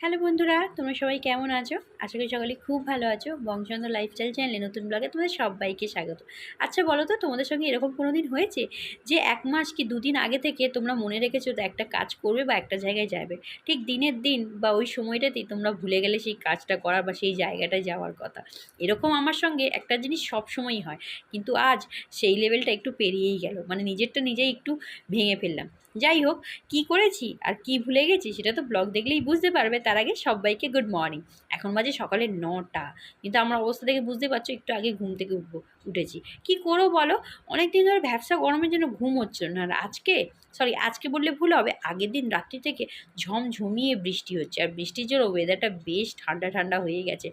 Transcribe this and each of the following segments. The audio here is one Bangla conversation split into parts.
হ্যালো বন্ধুরা, তোমরা সবাই কেমন আছো? আশা করি সকালে খুব ভালো আছো। বংশচন্দ্র লাইফস্টাইল চ্যানেলে নতুন ব্লগে তোমাদের সবাইকে স্বাগত। আচ্ছা বলো তো, তোমাদের সঙ্গে এরকম কোনো দিন হয়েছে যে এক মাস কি দুদিন আগে থেকে তোমরা মনে রেখেছো তো একটা কাজ করবে বা একটা জায়গায় যাবে? ঠিক দিনের দিন বা ওই সময়টাতেই তোমরা ভুলে গেলে সেই কাজটা করার বা সেই জায়গাটায় যাওয়ার কথা। এরকম আমার সঙ্গে একটা জিনিস সব সময়ই হয়। কিন্তু আজ সেই লেভেলটা একটু পেরিয়েই গেল। মানে নিজেরটা নিজেই একটু ভেঙে ফেললাম। যাই হোক কি করেছি আর কি ভুলে গেছি সেটা তো ব্লগ দেখলেই বুঝতে পারবে। তার আগে সবাইকে গুড মর্নিং এখন বাজে সকালে নটা। কিন্তু আমার অবস্থা থেকে বুঝতে পারছ, একটু আগে ঘুম থেকে উঠবো উঠেছি। কি করো বলো? অনেক দিন ধরে ভ্যাবসা গরমের জন্য ঘুম হচ্ছিল না। আর আজকে সরি আজকে বললে ভুল হবে, আগের দিন রাত্রি থেকে ঝমঝমিয়ে বৃষ্টি হচ্ছে। আর বৃষ্টির জন্য ওয়েদারটা বেশ ঠান্ডা ঠান্ডা হয়ে গেছে।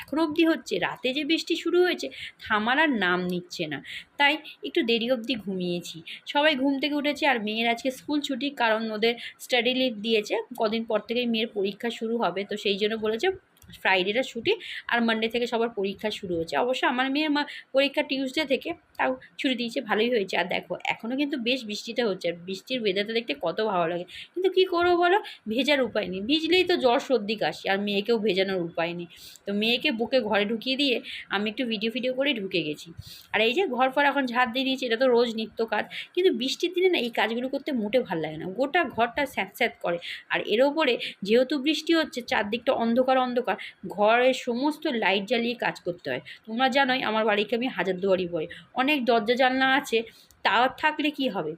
এখন অবধি হচ্ছে, রাতে যে বৃষ্টি শুরু হয়েছে, থামার আর নাম নিচ্ছে না। তাই একটু দেরি অবধি ঘুমিয়েছি। সবাই ঘুম থেকে উঠেছে আর মেয়ের আজকে স্কুল ছুটি কারণ ওদের স্টাডি লিভ দিয়েছে। কদিন পর থেকেই মেয়ের পরীক্ষা শুরু হবে, তো সেই জন্য বলেছে ফ্রাইডেটা ছুটি আর মানডে থেকে সবার পরীক্ষা শুরু হচ্ছে অবশ্য আমার মেয়ের মা পরীক্ষা টিউসডে থেকে তাও ছুটি দিয়েছে, ভালোই হয়েছে। আর দেখো এখনও কিন্তু বেশ বৃষ্টিটা হচ্ছে আর বৃষ্টির ওয়েদারটা দেখতে কত ভালো লাগে। কিন্তু কী করব বলো? ভেজার উপায় নেই। ভিজলেই তো জ্বর সর্দি কাশি, আর মেয়েকেও ভেজানোর উপায় নেই। তো মেয়েকে বুকে ঘরে ঢুকিয়ে দিয়ে আমি একটু ভিডিও ফিডিও করে ঢুকে গেছি। আর এই যে ঘর ফর এখন ঝাড় দিয়ে দিয়েছি এটা তো রোজ নিত্য কাজ। কিন্তু বৃষ্টির দিনে না এই কাজগুলো করতে মোটে ভালো লাগে না। গোটা ঘরটা স্যাঁত স্যাঁত করে। আর এর ওপরে যেহেতু বৃষ্টি হচ্ছে, চারদিকটা অন্ধকার অন্ধকার ঘরের সমস্ত লাইট জ্বালিয়ে কাজ করতে হয়। তোমরা জানোই আমার বাড়িকে আমি হাজারদুয়ারি বই অনেক দরজা জানলা আছে, তার থাকলে কি হবে?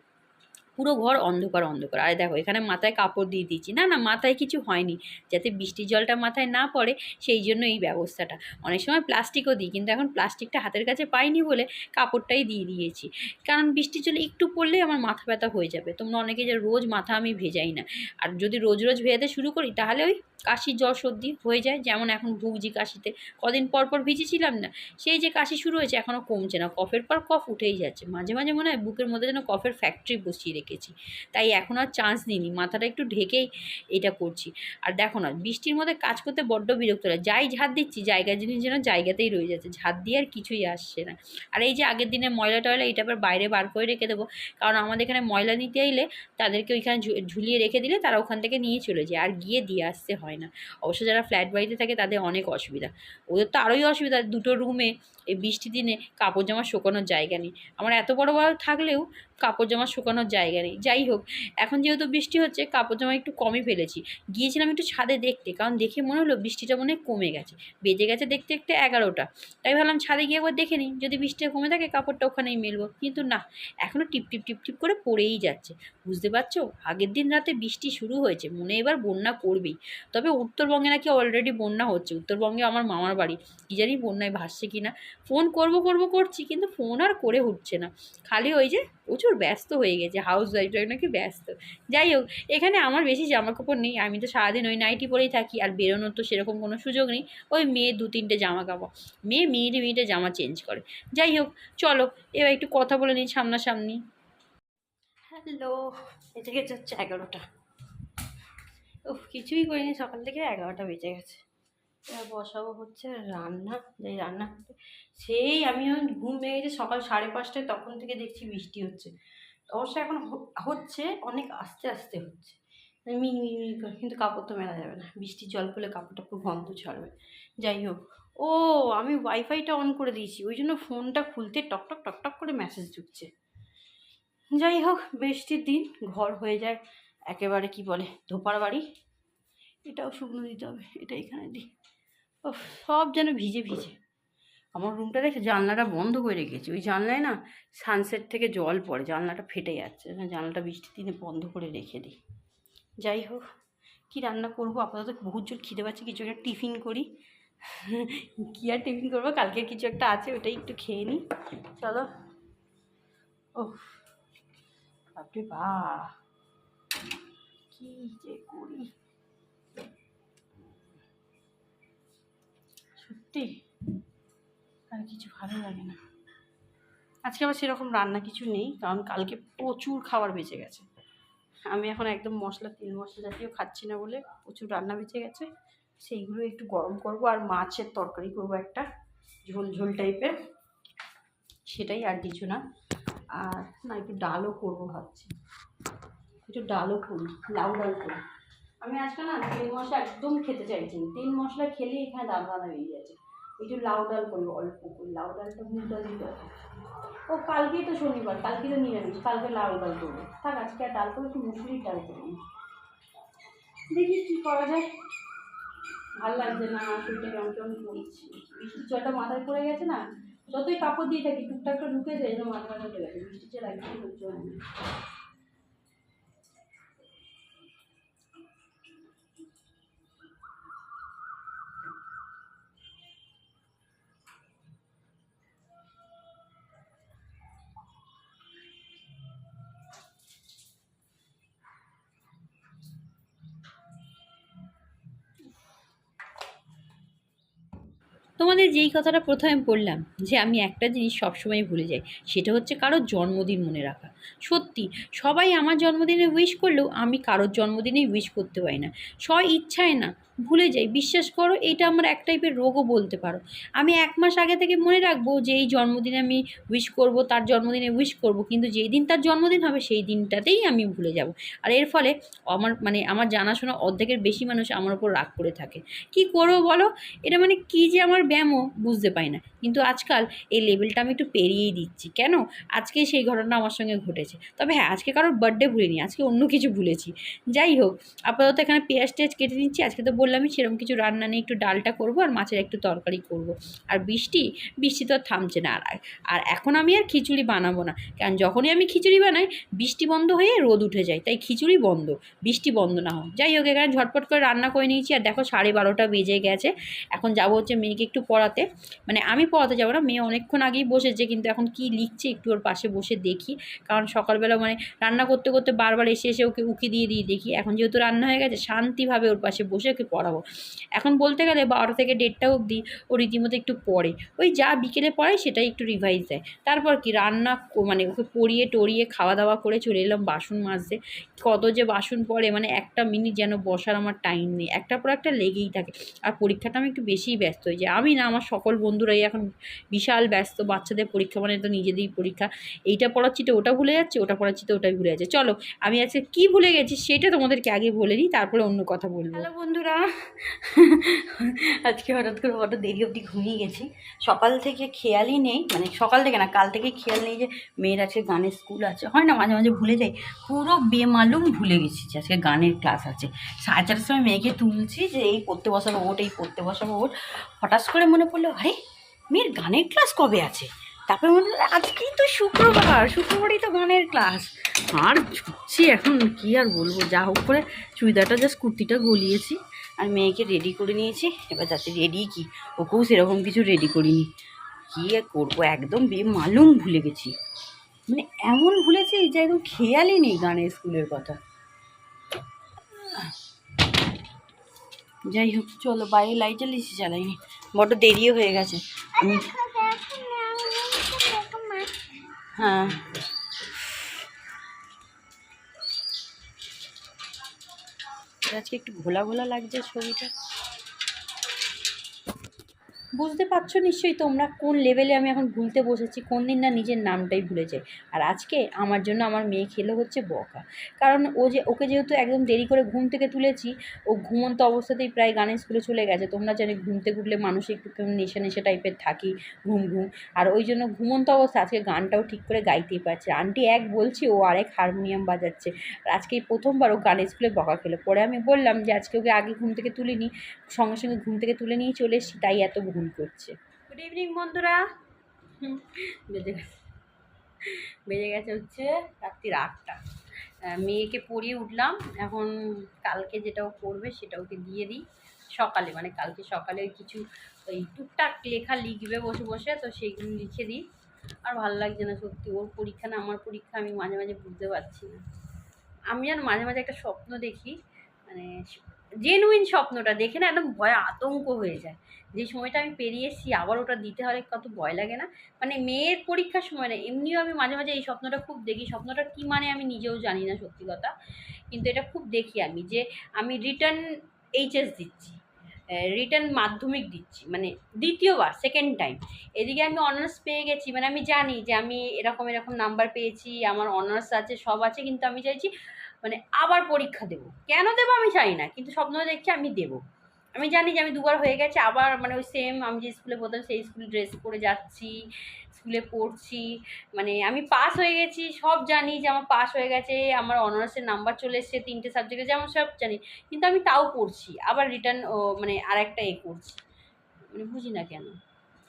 পুরো ঘর অন্ধকার অন্ধকার। আর দেখো, এখানে মাথায় কাপড় দিয়ে দিয়েছি। না না, মাথায় কিছু হয়নি। যাতে বৃষ্টির জলটা মাথায় না পড়ে, সেই জন্য এই ব্যবস্থাটা। অনেক সময় প্লাস্টিকও দিই, কিন্তু এখন প্লাস্টিকটা হাতের কাছে পাইনি বলে কাপড়টাই দিয়ে দিয়েছি। কারণ বৃষ্টির জল একটু পড়লেই আমার মাথা ব্যথা হয়ে যাবে। তোমরা অনেকে যে রোজ মাথা আমি ভেজাই না। আর যদি রোজ রোজ ভেজাতে শুরু করি, তাহলে ওই কাশি জ্বর সর্দি হয়ে যায়। যেমন এখন ভুগছি কাশিতে। কদিন পর পর ভিজেছিলাম না। সেই যে কাশি শুরু হয়েছে, এখনও কমছে না। কফের পর কফ উঠেই যাচ্ছে। মাঝে মাঝে মনে হয় বুকের মধ্যে যেন কফের ফ্যাক্টরি বসিয়ে রেখেছি তাই এখন আর চান্স নিইনি মাথাটা একটু ঢেকেই এটা করছি। আর দেখো না, বৃষ্টির মধ্যে কাজ করতে বড্ড বিরক্ত লাগে। যাই ঝাড় দিচ্ছি, জায়গা জিনিস যেন জায়গাতেই রয়ে যাচ্ছে ঝাড় দিয়ে আর কিছুই আসছে না। আর এই যে আগের দিনে ময়লা টয়লা, এটা আবার বাইরে বার করে রেখে দেবো। কারণ আমাদের এখানে ময়লা নিতে এলে তাদেরকে ওইখানে ঝুলিয়ে রেখে দিলে তারা ওখান থেকে নিয়ে চলে যায়। আর গিয়ে দিয়ে আসতে হয় না। অবশ্য যারা ফ্ল্যাট বাড়িতে থাকে তাদের অনেক অসুবিধা। ওদের তো আরোই অসুবিধা, দুটো রুমে এই বৃষ্টি দিনে কাপড় জামা শুকানোর জায়গা নেই। আমার এত বড় বড় থাকলেও কাপড় জামা শুকানোর জায়গা নেই যাই হোক, এখন যেহেতু বৃষ্টি হচ্ছে, কাপড় জামা একটু কমই ফেলেছি। গিয়েছিলাম একটু ছাদে দেখতে, কারণ দেখে মনে হলো বৃষ্টিটা মনে কমে গেছে। বেজে গেছে দেখতে দেখতে এগারোটা। তাই ভাবলাম ছাদে গিয়ে একবার দেখে নিই। যদি বৃষ্টিটা কমে থাকে, কাপড়টা ওখানেই মেলবো। কিন্তু না এখনও টিপ টিপ টিপ টিপ করে পড়েই যাচ্ছে। বুঝতে পারছ? আগের দিন রাতে বৃষ্টি শুরু হয়েছে, মনে এবার বন্যা করবেই। তবে উত্তরবঙ্গে নাকি অলরেডি বন্যা হচ্ছে। উত্তরবঙ্গে আমার মামার বাড়ি। কী জানি বন্যায় ভাসছে কি না ফোন করব করব, করছি, কিন্তু ফোন আর করে উঠছে না। খালি ওই যে প্রচুর ব্যস্ত হয়ে গেছে হাউস ওয়াইফরা নাকি ব্যস্ত। যাই হোক, এখানে আমার বেশি জামা কাপড় নেই, আমি তো সারাদিন ওই নাইটি পরেই থাকি, আর বেরোনোর তো সেরকম কোনো সুযোগ নেই। ওই মেয়ে দু তিনটে জামা কাপড় মেয়ে মিনিটে মিনিটে জামা চেঞ্জ করে। যাই হোক, চলো, এবার একটু কথা বলে নিই সামনাসামনি। হ্যালো এটা গেছে হচ্ছে এগারোটা। ও কিছুই করিনি, সকাল থেকে এগারোটা বেজে গেছে। বসাবো হচ্ছে রান্না, যেই রান্না সেই আমি ঘুম ভেঙে গেছে, সকাল সাড়ে পাঁচটায় তখন থেকে দেখছি বৃষ্টি হচ্ছে। অবশ্য এখন হচ্ছে, অনেক আস্তে আস্তে হচ্ছে। করে, কিন্তু কাপড় তো মেলা যাবে না। বৃষ্টির জল পড়লে কাপড়টা খুব গন্ধ ছাড়বে। যাই হোক, ও আমি ওয়াইফাইটা অন করে দিয়েছি, ওই জন্য ফোনটা খুলতে টকটক টকটক করে মেসেজ ঢুকছে। যাই হোক, বৃষ্টির দিন, ঘর হয়ে যায় একেবারে কি বলে, ধোপার বাড়ি। এটাও শুকনো দিতে হবে, এটা এখানে দিই ও সব যেন ভিজে ভিজে। আমার রুমটা দেখে জানলাটা বন্ধ করে রেখেছি। ওই জানলায় না সানসেট থেকে জল পড়ে, জানলাটা ফেটে যাচ্ছে। জানলাটা বৃষ্টির দিনে বন্ধ করে রেখে দিই। যাই হোক, কী রান্না করব? আপাতত বহুত জোর খিদে পাচ্ছে, কিছু একটা টিফিন করি। কী আর টিফিন করব? কালকে কিছু একটা আছে, ওটাই একটু খেয়ে নিই। চলো। ও বাপরে বা। কি যে করি? সত্যি? আর কিছু ভালো লাগে না। আজকে আবার সেরকম রান্না কিছু নেই, কারণ কালকে প্রচুর খাবার বেঁচে গেছে। আমি এখন একদম মশলা, তেল মশলা জাতীয় খাচ্ছি না বলে প্রচুর রান্না বেঁচে গেছে। সেইগুলো একটু গরম করব আর মাছের তরকারি করব একটা, ঝোল ঝোল টাইপের। সেটাই আর কিছু না। আর না, একটু ডালও করব ভাবছি। একটু ডালও করি লাউ ডাল করি আমি আজকে না তেল মশলা একদম খেতে চাইছি তেল মশলা খেলে এখানে দাঁত বাঁধা বেরিয়ে যাচ্ছে একটু লাউ ডাল করব অল্প করে, লাউ ডালটা মুগ ডাল দিতে। ও কালকেই তো শনিবার, কালকে তো নিরামিষ, কালকে লাউ ডাল করব। থাক, আজকে আর ডাল করব একটু মুসুরির ডাল করব দেখি কী করা যায়। ভালো লাগছে না, শরীরটা কেমন কেমন করছি। বৃষ্টির জলটা মাথায় পড়ে গেছে না, যতই কাপড় দিয়ে থাকি, টুকটাক করে ঢুকেছে এই জন্য মাথা মাথা গেছে। বৃষ্টির জল একদম সহ্য হয় না। যেই কথাটা প্রথমে বললাম যে আমি একটা জিনিস সবসময় ভুলে যাই, সেটা হচ্ছে কারোর জন্মদিন মনে রাখা। সত্যি, সবাই আমার জন্মদিনে উইশ করলেও আমি কারোর জন্মদিনে উইশ করতে পারি না। স্ব ইচ্ছায় না, ভুলে যাই। বিশ্বাস করো, এটা আমার এক টাইপের রোগও বলতে পারো। আমি এক মাস আগে থেকে মনে রাখব যে এই জন্মদিনে আমি উইশ করব, তার জন্মদিনে উইশ করব, কিন্তু যেই দিন তার জন্মদিন হবে, সেই দিনটাতেই আমি ভুলে যাব। আর এর ফলে আমার মানে আমার জানাশোনা অর্ধেকের বেশি মানুষ আমার ওপর রাগ করে থাকে। কি করব বলো? এটা মানে কী যে আমার ব্যায়ামও বুঝতে পাই না। কিন্তু আজকাল এই লেভেলটা আমি একটু পেরিয়েই দিচ্ছি। কেন? আজকে সেই ঘটনা আমার সঙ্গে ঘটেছে তবে হ্যাঁ আজকে কারোর বার্থডে ভুলিনি, আজকে অন্য কিছু ভুলেছি। যাই হোক, আপাতত এখানে পেঁয়াজ টেয়াজ কেটে নিচ্ছি। আজকে তো বললামই সেরকম কিছু রান্না নেই, একটু ডালটা করব আর মাছের একটু তরকারি করব। আর বৃষ্টি বৃষ্টি তো আর থামছে না। আর আর এখন আমি আর খিচুড়ি বানাবো না। কারণ যখনই আমি খিচুড়ি বানাই, বৃষ্টি বন্ধ হয়ে রোদ উঠে যায়। তাই খিচুড়ি বন্ধ, বৃষ্টি বন্ধ না হোক। যাই হোক, এখানে ঝটপট করে রান্না করে নিয়েছি। আর দেখো, সাড়ে বারোটা বেজে গেছে। এখন যাব হচ্ছে মেয়েকে একটু পড়াতে। মানে আমি পড়াতে যাব না, মেয়ে অনেকক্ষণ আগেই বসেছে, কিন্তু এখন কি লিখছে একটু ওর পাশে বসে দেখি। কারণ সকালবেলা মানে রান্না করতে করতে বারবার এসে এসে ওকে উকি দিয়ে দিয়ে দেখি। এখন যেহেতু রান্না হয়ে গেছে, শান্তিভাবে ওর পাশে বসে ওকে পড়াবো। এখন বলতে গেলে বারোটা থেকে দেড়টা অবধি ও রীতিমতো একটু পড়ে। ওই যা বিকেলে পড়ে সেটাই একটু রিভাইজ দেয়। তারপর কি রান্না মানে ওকে পড়িয়ে টড়িয়ে খাওয়া দাওয়া করে চলে এলাম বাসন মাজতে। কত যে বাসন পড়ে মানে একটা মিনিট যেন বসার আমার টাইম নেই। একটা পর একটা লেগেই থাকে। আর পরীক্ষাটা আমি একটু বেশিই ব্যস্ত হয়ে যাই আমি না, আমার সকল বন্ধুরাই এখন বিশাল ব্যস্ত। বাচ্চাদের পরীক্ষা মানে তো নিজেদেরই পরীক্ষা। এইটা পড়াচ্ছি তো ওটা ভুলে যাচ্ছে, ওটা পড়াচ্ছি তো ওটাই ভুলে যাচ্ছে। চলো, আমি আজকে কী ভুলে গেছি সেটা তোমাদেরকে আগে বলে নিই, তারপরে অন্য কথা বলব। হ্যালো বন্ধুরা, আজকে হঠাৎ করে হঠাৎ দেরি অবধি ঘুমিয়ে গেছি। সকাল থেকে খেয়ালই নেই মানে সকাল থেকে না, কাল থেকে খেয়াল নেই যে মেয়ের আজকে গানের স্কুল আছে। হয় না, মাঝে মাঝে ভুলে যাই, পুরো বেমালুম ভুলে গেছি যে আজকে গানের ক্লাস আছে। সাড়ে চারটার সময় মেয়েকে তুলছি যে এই পড়তে বসাবো ওট এই পড়তে বসাবো ওট হঠাৎ করে মনে পড়ল, আরে, মেয়ের গানের ক্লাস কবে আছে? তারপরে মনে হলো, আজকেই তো শুক্রবার, শুক্রবারই তো গানের ক্লাস আর ছুটছি এখন, কি আর বলব? যা হোক করে চুড়িদারটা জাস্ট কুর্তিটা গলিয়েছি, আর মেয়েকে রেডি করে নিয়েছি। এবার যাতে রেডি কি? ওকেও সেরকম কিছু রেডি করিনি। কী আর করব? একদম বেমালুম ভুলে গেছি। মানে এমন ভুলেছি যে একদম খেয়ালই নেই গানের স্কুলের কথা। যাই হোক, চলো, বাইরে লাইট জ্বালিয়েছি চালাইনি বড্ড দেরিও হয়ে গেছে। আমি হ্যাঁ। আজকে একটু ঘোলা ঘোলা লাগছে ছবিটা। বুঝতে পারছ নিশ্চয়ই তোমরা কোন লেভেলে আমি এখন ভুলতে বসেছি, কোন দিন না নিজের নামটাই ভুলে যাই। আর আজকে আমার জন্য আমার মেয়ে খেলো হচ্ছে বকা। কারণ ও যে, ওকে যেহেতু একদম দেরি করে ঘুম থেকে তুলেছি, ও ঘুমন্ত অবস্থাতেই প্রায় গানের স্কুলে চলে গেছে, তোমরা জানি ঘুম থেকে উঠলে মানুষ একটু নেশা নেশা টাইপের থাকি, ঘুম ঘুম। আর ওই জন্য ঘুমন্ত অবস্থা, আজকে গানটাও ঠিক করে গাইতেই পারছে আন্টি এক বলছি, ও আরেক হারমোনিয়াম বাজাচ্ছে। আর আজকে প্রথমবার ও গানের স্কুলে বকা খেলো। পরে আমি বললাম যে, আজকে ওকে আগে ঘুম থেকে তুলিনি, সঙ্গে সঙ্গে ঘুম থেকে তুলে নিয়ে চলে এসেছি, তাই এত ভুল করছে। গুড ইভিনিং বন্ধুরা। বেজে গেছে। বেজে গেছে হচ্ছে রাত্রির আটটা। মেয়েকে পড়িয়ে উঠলাম। এখন কালকে যেটাও করবে সেটা ওকে দিয়ে দিই। সকালে মানে কালকে সকালে কিছু ওই টুকটাক লেখা লিখবে বসে বসে, তো সেইগুলো লিখে দিই। আর ভালো লাগছে না সত্যি। ওর পরীক্ষা না, আমার পরীক্ষা আমি মাঝে মাঝে বুঝতে পারছি না। আমি যেন মাঝে মাঝে একটা স্বপ্ন দেখি মানে জেনুইন স্বপ্নটা দেখে না একদম ভয় আতঙ্ক হয়ে যায়। যে সময়টা আমি পেরিয়ে এসেছি, আবার ওটা দিতে হলে কত ভয় লাগে না? মানে মেয়ের পরীক্ষার সময় না, এমনিও আমি মাঝে মাঝে এই স্বপ্নটা খুব দেখি। স্বপ্নটা কী মানে আমি নিজেও জানি না সত্যি কথা। কিন্তু এটা খুব দেখি আমি যে আমি রিটার্ন এইচএস দিচ্ছি রিটার্ন মাধ্যমিক দিচ্ছি মানে দ্বিতীয়বার সেকেন্ড টাইম এদিকে আমি অনার্স পেয়ে গেছি মানে আমি জানি যে আমি এরকম এরকম নাম্বার পেয়েছি, আমার অনার্স আছে, সব আছে, কিন্তু আমি চাইছি মানে আবার পরীক্ষা দেবো। কেন দেবো আমি জানি না, কিন্তু স্বপ্ন দেখছি আমি দেবো। আমি জানি যে আমি দুবার হয়ে গেছে, আবার মানে ওই সেম আমি যে স্কুলে পড়তাম সেই স্কুলে ড্রেস পরে যাচ্ছি স্কুলে পড়ছি মানে আমি পাস হয়ে গেছি, সব জানি যে আমার পাস হয়ে গেছে, আমার অনার্সের নাম্বার চলে এসছে তিনটে সাবজেক্টে যেমন সব জানি। কিন্তু আমি তাও পড়ছি, আবার রিটার্ন মানে আর একটা এ করছি। মানে বুঝি না কেন।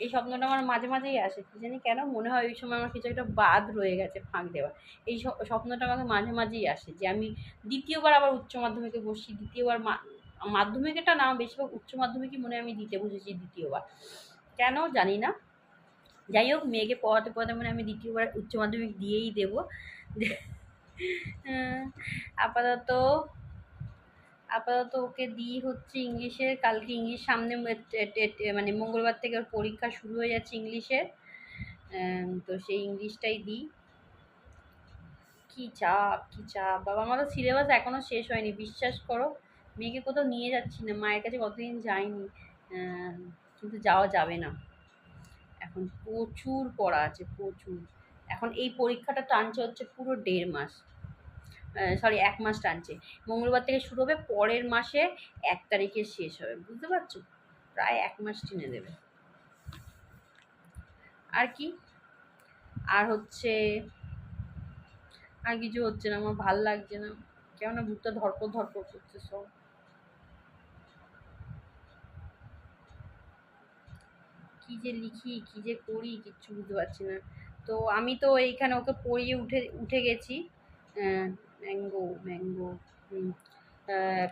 এই স্বপ্নটা আমার মাঝে মাঝেই আসে, কি জানি কেন মনে হয় ওই সময় আমার কিছু একটা বাদ রয়ে গেছে ফাঁক দেওয়া এই স্বপ্নটা আমাকে মাঝে মাঝেই আসে যে আমি দ্বিতীয়বার আবার উচ্চ মাধ্যমিকে বসি দ্বিতীয়বার মাধ্যমিকেটা না, বেশিরভাগ উচ্চ মাধ্যমিকই মনে আমি দিতে বসেছি দ্বিতীয়বার। কেন জানি না। যাই হোক, মেয়েকে পড়াতে পড়াতে মানে আমি দ্বিতীয়বার উচ্চ মাধ্যমিক দিয়েই দেবো। আপাতত আপাতত ওকে দিই হচ্ছে ইংলিশের, কালকে ইংলিশ সামনে মানে মঙ্গলবার থেকে ওর পরীক্ষা শুরু হয়ে যাচ্ছে ইংলিশের। তো সেই ইংলিশটাই দিই। কী চাপ কী চাপ। বাবা, আমার তো সিলেবাস এখনও শেষ হয়নি, বিশ্বাস করো। মেয়েকে কোথাও নিয়ে যাচ্ছি না, মায়ের কাছে কতদিন যাইনি। কিন্তু যাওয়া যাবে না। এখন প্রচুর পড়া আছে, প্রচুর। এখন এই পরীক্ষাটা টানছে হচ্ছে পুরো দেড় মাস। সরি এক মাস টানছে। মঙ্গলবার থেকে শুরু হবে, পরের মাসে এক তারিখে শেষ হবে। বুঝতে পারছ? প্রায় এক মাস টেনে দেবে। আর কি? আর হচ্ছে, আর কিছু হচ্ছে না, আমার ভালো লাগছে না। কেমন বুকটা ধরপড় ধরপড় করছে সব। কি যে লিখি, কি যে করি, কিচ্ছু বুঝতে পারছি না। তো আমি তো এইখানে ওকে পড়িয়ে উঠে উঠে গেছি। ম্যাঙ্গো ম্যাঙ্গো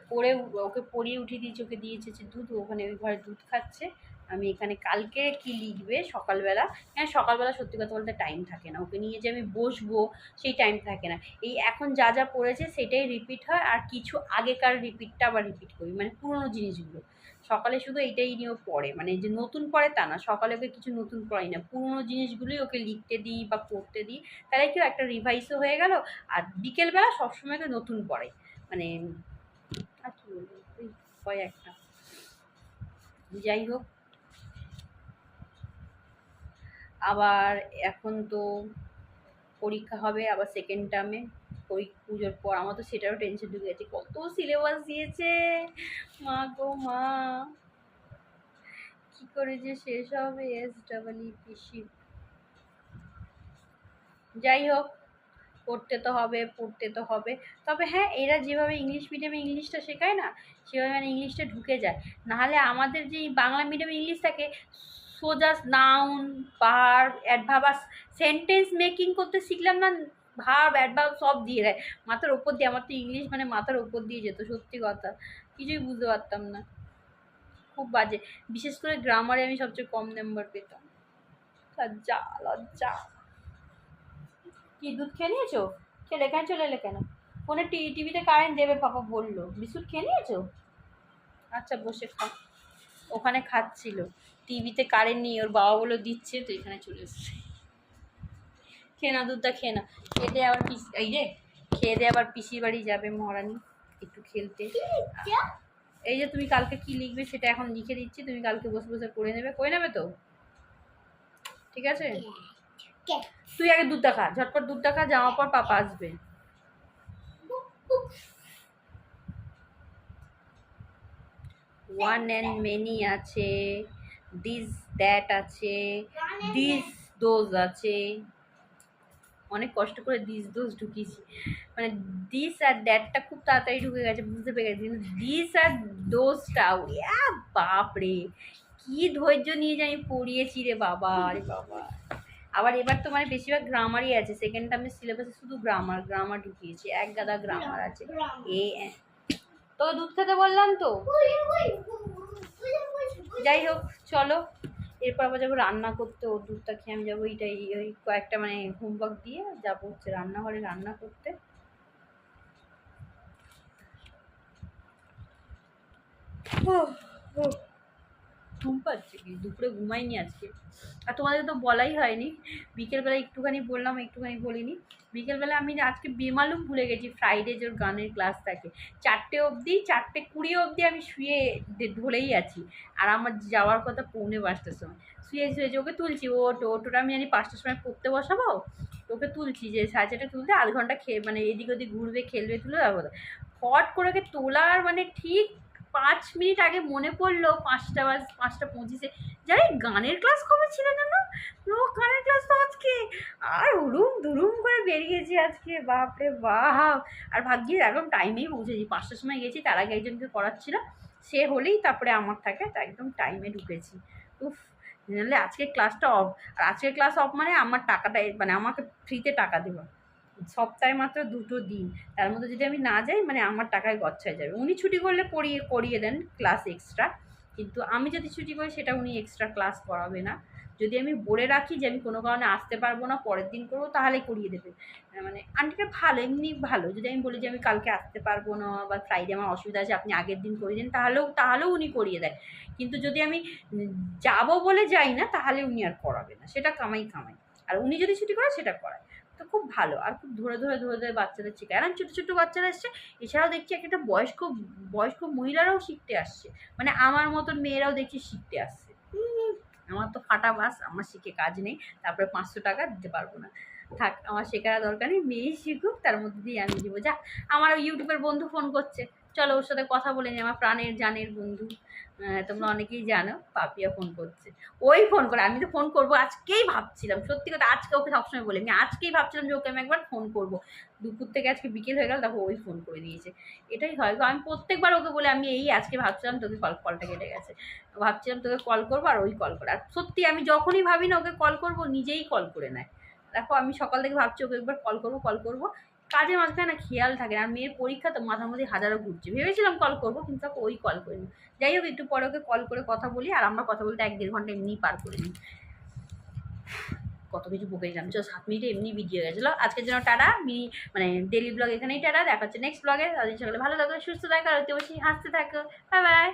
পড়ে ওকে পড়িয়ে উঠিয়ে দিয়েছে, ওকে দিয়েছে যে দুধ ওখানে ওই ঘরে দুধ খাচ্ছে। আমি এখানে কালকে কি লিখবে? সকালবেলা। হ্যাঁ সকালবেলা সত্যি কথা বলতে টাইম থাকে না। ওকে নিয়ে যে আমি বসবো, সেই টাইম থাকে না। এই এখন যা যা পড়েছে, সেটাই রিপিট হয়। আর কিছু আগেকার রিপিটটা আবার রিপিট করি। মানে পুরনো জিনিসগুলো। সকালে শুধু এইটাই নিয়েও পড়ে। মানে যে নতুন পড়ে তা না, সকালে ওকে কিছু নতুন পড়াই না। পুরোনো জিনিসগুলোই ওকে লিখতে দিই বা পড়তে দিই। তাহলে কেউ একটা রিভাইসও হয়ে গেল আর বিকেলবেলা সবসময় ওকে নতুন পড়ে মানে আর কি বলব হয় একটা। যাই হোক। আবার এখন তো পরীক্ষা হবে, আবার সেকেন্ড টার্মে ওই পুজোর পর, আমার তো সেটারও টেনশন ঢুকে গেছে। কত সিলেবাস দিয়েছে? মা গো মা। কি করে যে শেষ হবে এস ডাবল পিসি যাই হোক, পড়তে তো হবে, পড়তে তো হবে। তবে হ্যাঁ এরা যেভাবে ইংলিশ মিডিয়ামে ইংলিশটা শেখায় না, সেভাবে মানে ইংলিশটা ঢুকে যায়। নাহলে আমাদের যে বাংলা মিডিয়ামে ইংলিশ থাকে, সোজা নাউন ভার্ব অ্যাডভার্ব আর সেন্টেন্স মেকিং করতে শিখলাম না ভার্ব অ্যাডভার্ব সব দিয়ে দেয়। মাথার ওপর দিয়ে আমার তো ইংলিশ মানে মাথার ওপর দিয়ে যেত সত্যি কথা। কিছুই বুঝতে পারতাম না। খুব বাজে। বিশেষ করে গ্রামারে আমি সবচেয়ে কম নাম্বার পেতাম। লজ্জা লজ্জা। কি দুধ খেয়ে নিয়েছো? চলে এখানে চলে এলে কেন? ফোনে টি টিভিতে কারেন্ট দেবে পাপা বলল। বিস্কুট খেয়ে নিয়েছো? আচ্ছা বসে খাও। ওখানে খাচ্ছিল। টিভিতে কারেন্ট নেই ওর বাবা বলে দিচ্ছে তো এখানে চলে এসছে। খেয়ে না, দুধটা খেয়ে না। খেতে আবার পিস এই রে খেয়ে দিয়ে আবার পিসির বাড়ি যাবে মহারানী, একটু খেলতে। এই যে তুমি কালকে কি লিখবে সেটা এখন লিখে দিচ্ছি, তুমি কালকে বসে বসে করে নেবে। করে নেবে তো? ঠিক আছে? তুই আগে দুধটা খা, ঝটপট দুধটা খা জামা পর পাপা আসবে। ওয়ান অ্যান্ড মেনি আছে দিস দ্যাট আছে দিস দোজ আছে। অনেক কষ্ট করে দিস দোষ ঢুকিয়েছি। মানে দিস আর দ্যাটটা খুব তাড়াতাড়ি ঢুকে গেছে, বুঝতে পেরে গেছি। কিন্তু দিস আর দোজটা ইয়া বাপ রে কী ধৈর্য নিয়ে যে আমি পড়িয়েছি রে বাবা রে বাবা। আবার এবার তো মানে বেশিরভাগ গ্রামারই আছে। সেকেন্ড টার্মের সিলেবাসে শুধু গ্রামার গ্রামার ঢুকিয়েছি। এক গাদা গ্রামার আছে। এ তো দুধ খেতে বললাম তো? যাই হোক, চলো। এরপর আবার যাব রান্না করতে, ওর দুধটা খেয়ে আমি যাব এইটাই ওই কয়েকটা মানে হোমওয়ার্ক দিয়ে যাব হচ্ছে রান্নাঘরে রান্না করতে ও। ঘুম পাচ্ছে কি দুপুরে ঘুমাইনি আজকে। আর তোমাদের তো বলাই হয়নি। বিকেলবেলা একটুখানি বললাম, একটুখানি বলিনি। বিকেলবেলা আমি আজকে বেমালুম ভুলে গেছি ফ্রাইডে যে গানের ক্লাস থাকে। চারটে অবধি, চারটে কুড়ি অবধি আমি শুয়ে ধরেই আছি। আর আমার যাওয়ার কথা পৌনে পাঁচটার সময়। শুয়ে শুয়েছি ওকে তুলছি, ও ওটো ওটোটা আমি জানি পাঁচটার সময় পড়তে বসাবো? ওকে তুলছি যে সাড়ে চারটে তুলতে আধ ঘণ্টা খেয়ে মানে এদিক ওদিক ঘুরবে, খেলবে তুলে তারপর। হট করে ওকে তোলার মানে ঠিক পাঁচ মিনিট আগে মনে পড়ল পাঁচটা বাজ পাঁচটা পঁচিশে। জানি গানের ক্লাস কবে ছিল জানো? ও গানের ক্লাস তো আজকে। আর হুড়ুম দুরুম করে বেরিয়েছি আজকে, বাপরে বাপ। আর ভাগ্যিস একদম টাইমেই পৌঁছেছি। পাঁচটার সময় গেছি, তার আগে একজনকে করাচ্ছিল সে হলেই তারপরে আমার থাকে, তা একদম টাইমে ঢুকেছি। উফ, নাহলে আজকে ক্লাসটা অফ আর আজকের ক্লাস অফ মানে আমার টাকাটা মানে আমাকে ফ্রিতে টাকা দেওয়া। সপ্তাহে মাত্র দুটো দিন। তার মধ্যে যদি আমি না যাই মানে আমার টাকায় গচ্ছায় যাবে। উনি ছুটি করলে পড়িয়ে, করিয়ে দেন ক্লাস এক্সট্রা কিন্তু আমি যদি ছুটি করি, সেটা উনি এক্সট্রা ক্লাস করাবে না। যদি আমি বলে রাখি যে আমি কোনো কারণে আসতে পারব না, পরের দিন করব, তাহলে করিয়ে দেবে। মানে আন্টিটা ভালো, এমনি ভালো। যদি আমি বলি যে আমি কালকে আসতে পারব না বা ফ্রাইডে আমার অসুবিধা আছে, আপনি আগের দিন করিয়ে দেন, তাহলেও তাহলেও উনি করিয়ে দেয়। কিন্তু যদি আমি যাব বলে যাই না, তাহলে উনি আর করাবে না। সেটা কামাই কামাই। আর উনি যদি ছুটি করে, সেটা করায়। তো খুব ভালো। আর খুব ধরে ধরে ধরে ধরে বাচ্চাদের শেখায়। আর ছোটো ছোটো বাচ্চারা এসছে, এছাড়াও দেখছি একটা বয়স্ক বয়স্ক মহিলারাও শিখতে আসছে। মানে আমার মতন মেয়েরাও দেখছি শিখতে আসছে। আমার তো ফাটা বাস আমার শিখে কাজ নেই, তারপরে পাঁচশো টাকা দিতে পারব না। থাক, আমার শেখার দরকার নেই, মেয়েই শিখুক, তার মধ্যে দিয়ে আমি দেবো। যা, আমার ইউটিউবের বন্ধু ফোন করছে। চলো ওর সাথে কথা বলে নি, আমার প্রাণের জানের বন্ধু। তোমরা অনেকেই জানো, পাপিয়া ফোন করছে। ওই ফোন করে, আমি তো ফোন করব, আজকেই ভাবছিলাম, সত্যি কথা আজকে ওকে সবসময় বলি আমি আজকেই ভাবছিলাম যে ওকে আমি একবার ফোন করব। দুপুর থেকে আজকে বিকেল হয়ে গেল তারপর ওই ফোন করে দিয়েছে। এটাই হয় আমি প্রত্যেকবার ওকে বলে, আমি এই আজকে ভাবছিলাম তোকে কল কলটা কেটে গেছে। ভাবছিলাম তোকে কল করব আর ওই কল করে, আর সত্যি আমি যখনই ভাবি না ওকে কল করব, নিজেই কল করে নেয়। দেখো আমি সকাল থেকে ভাবছি ওকে একবার কল করব কল করব কাজের মাঝখানে না খেয়াল থাকে না। আর মেয়ের পরীক্ষা তো মাথার মধ্যে হাজারো ঘুরছে। ভেবেছিলাম কল করব, কিন্তু তাকে ওই কল করিনি। যাই হোক, একটু পরে ওকে কল করে কথা বলি, আর আমরা কথা বলতে এক দেড় ঘণ্টা এমনিই পার করে নিই। কত কিছু বকে দিলাম চলো সাত মিনিটে এমনি ভিডিও গেছিল। আজকের জন্য টাটা, মিনি মানে ডেলি ব্লগ এখানেই টাটা। দেখা হচ্ছে নেক্সট ব্লগে তাদের সকালে ভালো থাকো, সুস্থ থাকো, আর হতে বসে হাসতে থাকো। Bye bye